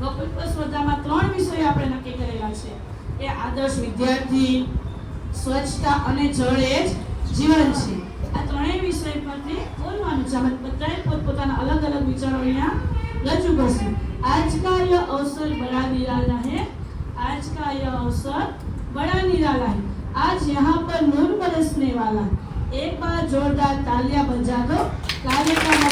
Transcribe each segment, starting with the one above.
વક્તૃત્વ સ્પર્ધામાં ત્રણ વિષયો આપણે નક્કી કરેલા છે. એ આદર્શ વિદ્યાર્થી, સ્વચ્છતા અને જળ એ જ જીવન છે. આ ત્રણેય વિષય પરથી બોલવાનું છે આપણે બધાએ પોતપોતાના અલગ અલગ વિચારો અહીંયા રજૂ કરશે. આજ યહ અવસર બડા નિરાલા હે આજ યહ અવસર બડા નિરાલા હે આજ યહાં પર નૂર બરસને વાલા. એક બાર જોરદાર તાલિયા બજા દો કાર્યક્રમ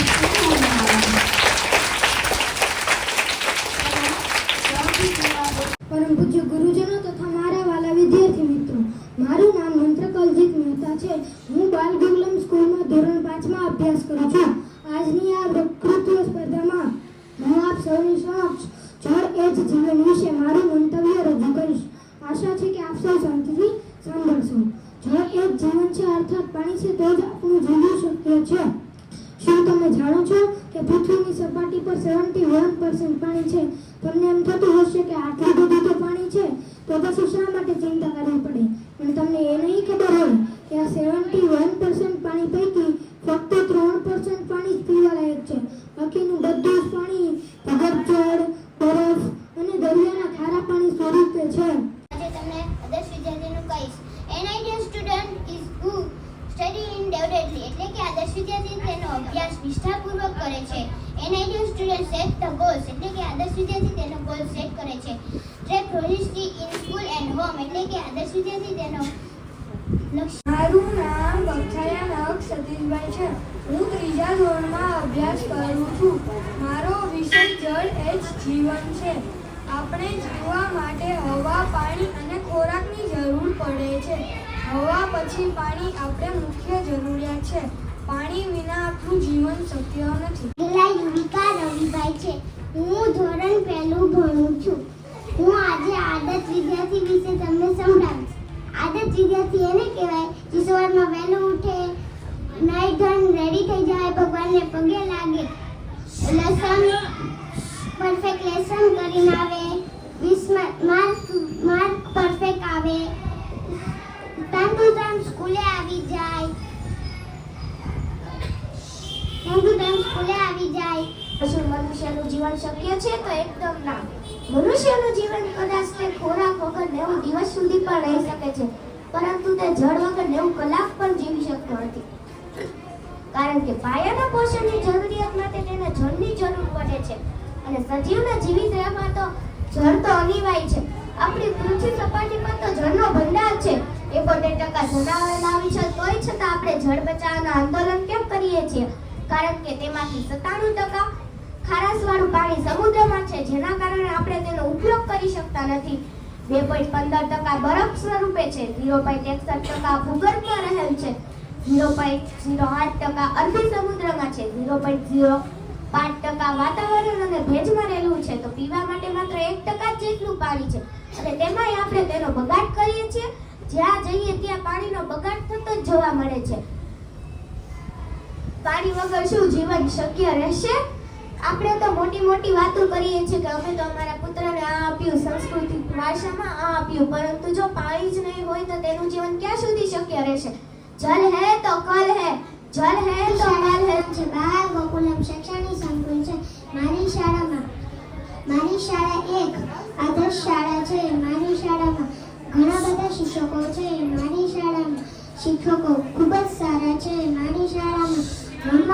પરમ પૂજ્ય ગુરુજનો તથા મારા વાલા વિદ્યાર્થી મિત્રો, મારું નામ મંત્રકલજીત મહેતા છે. હું બાલ ગુગલમ સ્કૂલમાં ધોરણ પાંચમાં અભ્યાસ કરું છું. આજની આ વક્તૃત્વ સ્પર્ધામાં હું આપ સૌની સમક્ષ જળ એ જ જીવન વિશે મારું મંતવ્ય રજૂ કરીશ. આશા છે કે આપ સૌ શાંતિથી સાંભળશો. જળ એ જ જીવન છે, અર્થાત પાણી છે, તો જ આપણું જીવવું શક્ય છે. શું તમે જાણો છો કે પૃથ્વીની સપાટી પર સેવન્ટી વન પાણી છે. તમને એમ થતું હશે કે આટલું બધું તો પાણી છે, તો પછી શા માટે ચિંતા કરવી પડે? પણ તમને એ નહીં ખબર હોય કે આ સેવન્ટી વન પાણી પૈકી ફક્ત ત્રણ પર્સન્ટ પાણી જ પીવા લાયક છે. બાકીનું બધું જ પાણી ભગત જળ, બરફ અને દરિયાના ખારા પાણી સ્વરૂપે છે આજે તમને આદર્શ વિદ્યાર્થીનું કહીશ an ideal student is who study in devotedly એટલે કે આદર્શ વિદ્યાર્થી તેનો અભ્યાસ નિષ્ઠાપૂર્વક કરે છે an ideal student set the goals એટલે કે આદર્શ વિદ્યાર્થી તેનો ગોલ સેટ કરે છે. Track holistic in school and home એટલે કે આદર્શ વિદ્યાર્થી તેનો મારું નામ બક્ષાયા નક સતીશભાઈ છે. હું ત્રીજા ધોરણમાં અભ્યાસ કરું છું. મારો વિષય જળ એ જ જીવન છે. આપણે જીવવા માટે હવા પાણી અને ખોરાકની જરૂર પડે છે. હવા પછી પાણી આપણે મુખ્ય જરૂરિયાત છે. પાણી વિના આપણું જીવન શક્ય નથી. યુવિકા રવિભાઈ છે. હું ધોરણ પહેલું ભણું છું. હું આજે આદર્શ વિદ્યાર્થી વિશે તમને સમજાવીશ. આદર્શ વિદ્યાર્થી એને કહેવાય જે સવારમાં વહેલું ઉઠે નાઈ ધન રેડી થઈ જાય, ભગવાનને પગે લાગે લેસન પરફેક્ટ લેસન કરીને આવે વીસ માર્ક માર્ક પરફેક્ટ આવે ટાઈમ ટુ ટાઈમ સ્કૂલે આવી જાય ટાઈમ ટુ ટાઈમ સ્કૂલે આવી જાય શું મનુષ્યનું જીવન શક્ય છે ના મનુષ્યનું જીવન કદાચ તે ખોરાક વગર નેવું દિવસ સુધી પણ રહી શકે છે, પરંતુ તે જળ વગર નેવું કલાક પણ જીવી શકતો નથી. કારણ કે પાયાના પોષણની જરૂરિયાત માટે તેને જળની જરૂર પડે છે અને સજીવના જીવિત રહેવા તો જળ તો અનિવાર્ય છે. આપણી પૃથ્વી સપાટી પર તો જળનો ભંડાર છે. એકોતેર ટકા જણાવેલા લાવી છે. તોય છતાં આપણે જળ બચાવવાનું આંદોલન કેમ કરીએ છીએ? કારણ કે તેમાંથી સત્તાણું ટકા ખારાશવાળું પાણી સમુદ્રમાં છે, જેના કારણે આપણે તેનો ઉપયોગ કરી શકતા નથી. બે પોઈન્ટ પંદર ટકા બરફ સ્વરૂપે છે ઝીરો પોઈન્ટ એકસઠ ટકા ભૂગર્ભમાં રહેલ છે ઝીરો પોઈન્ટ ઝીરો આઠ ટકા અરબી સમુદ્રમાં છે ઝીરો પોઈન્ટ ઝીરો પાંચ ટકા વાતાવરણ અને ભેજમાં રહેલું છે. તો પીવા માટે માત્ર એક ટકા જેટલું પાણી છે. અને તેમાંય આપણે તેનો બગાડ કરીએ છીએ. જ્યાં જઈએ ત્યાં પાણીનો બગાડ થતો જ જોવા મળે છે. પાણી વગર શું જીવન શક્ય રહેશે? આપણે તો મોટી મોટી વાતો કરીએ છીએ કે અમે તો અમારા પુત્રને આ આપ્યું સાંસ્કૃતિક ભાષામાં આ આપ્યું પરંતુ જો પાણી જ નહીં હોય તો તેનું જીવન ક્યાં સુધી શક્ય રહેશે? જલ હે તો કલ હે જલ હે તો મલ હે. છે બાર ગોકુલમ શૈક્ષણિક સંકુલ છે. મારી શાળામાં મારી શાળા એક આદર્શ શાળા છે. મારી શાળામાં ઘણા બધા શિક્ષકો છે. મારી શાળામાં શિક્ષકો ખૂબ જ સારા છે. મારી શાળામાં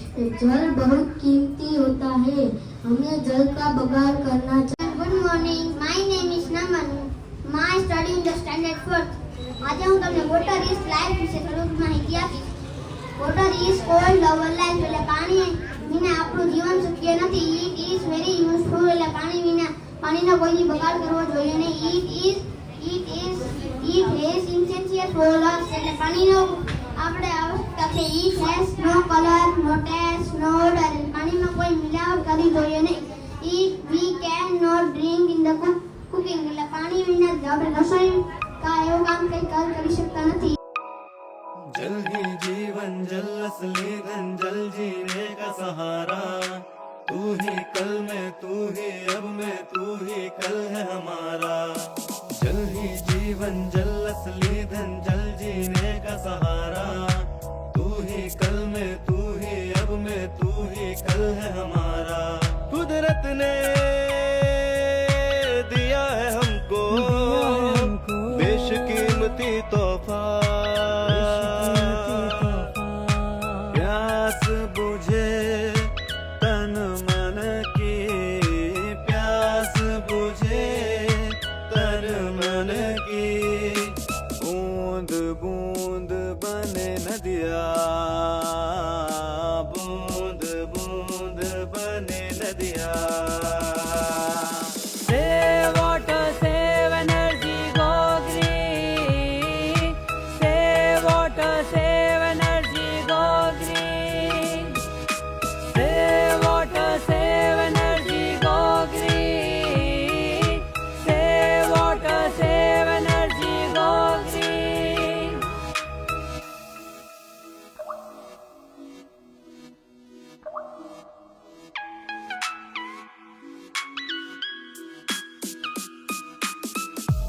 जल बहुत कीमती होता है हमें जल का बगाड़ करना चाहिए good morning my name is Naman my study in the standard fourth આજે હું તમને વોટર ઇઝ લાઈફ વિશે થોડુંક માહિતી આપીશ water is called our life એટલે પાણી વિના આપણું જીવન શક્ય નથી ઇટ ઇઝ વેરી યુઝફુલ એટલે પાણી વિના પાણીનો કોઈ બગાડ કરવો જોઈએ નહીં it is it is it has insincere for us એટલે પાણીનો આપણે આવશ્યકતા છે it has no colour no taste no odour પાણીમાં કોઈ મિલાવટ કરવી જોઈએ નહીં it we can not drink in the cooking એટલે પાણી વિના જ આપણે રસોઈ કા એવું કામ કંઈ કર- કરી શકતા નથી जल ही जीवन जल असली धन जल जीने का सहारा तू ही कल में तू ही अब में तू ही कल है हमारा जल ही जीवन जल असली धन जल जीने का सहारा तू ही कल में तू ही अब में तू ही कल है हमारा कुदरत ने दिया है हमको बेशकीमती तोहफा प्यास बुझे तन मन की प्यास बुझे तन मन की बूंद बूंद बने नदिया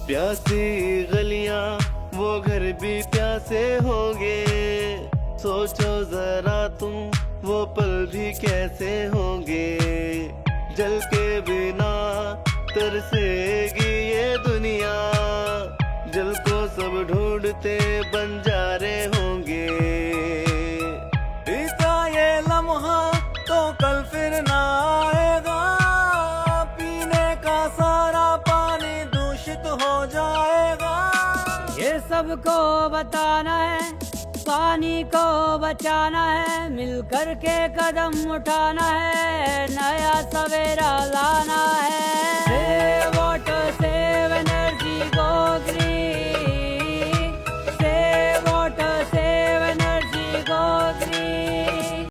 प्यासी गलियाँ, वो घर भी प्यासे होंगे। सोचो जरा तुम, वो पल भी कैसे होंगे। जल के बिना तरसेगी ये दुनिया। जल को सब ढूंढते बंजारे होंगे। बीता ये लम्हा तो कल फिर ना सबको बताना है पानी को बचाना है मिलकर के कदम उठाना है नया सवेरा लाना है सेव